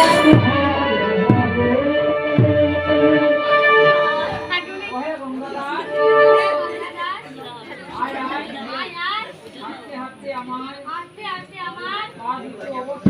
আয় হাঁটতে হাঁটতে আমার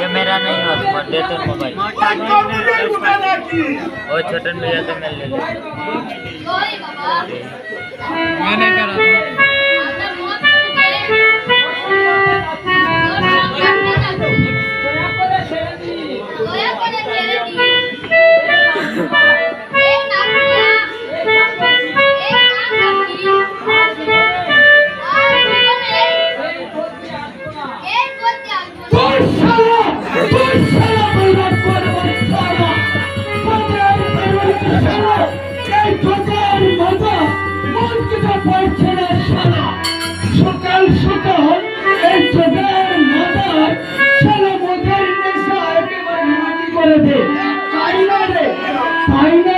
ये मेरा नहीं हुआ दे तो मोबाइल। और छोटन भैया तो मैं ले लेता मैंने करा সকাল সকাল এই চোখের মাথার ছেলে মোদের নেশা না রে? তাই না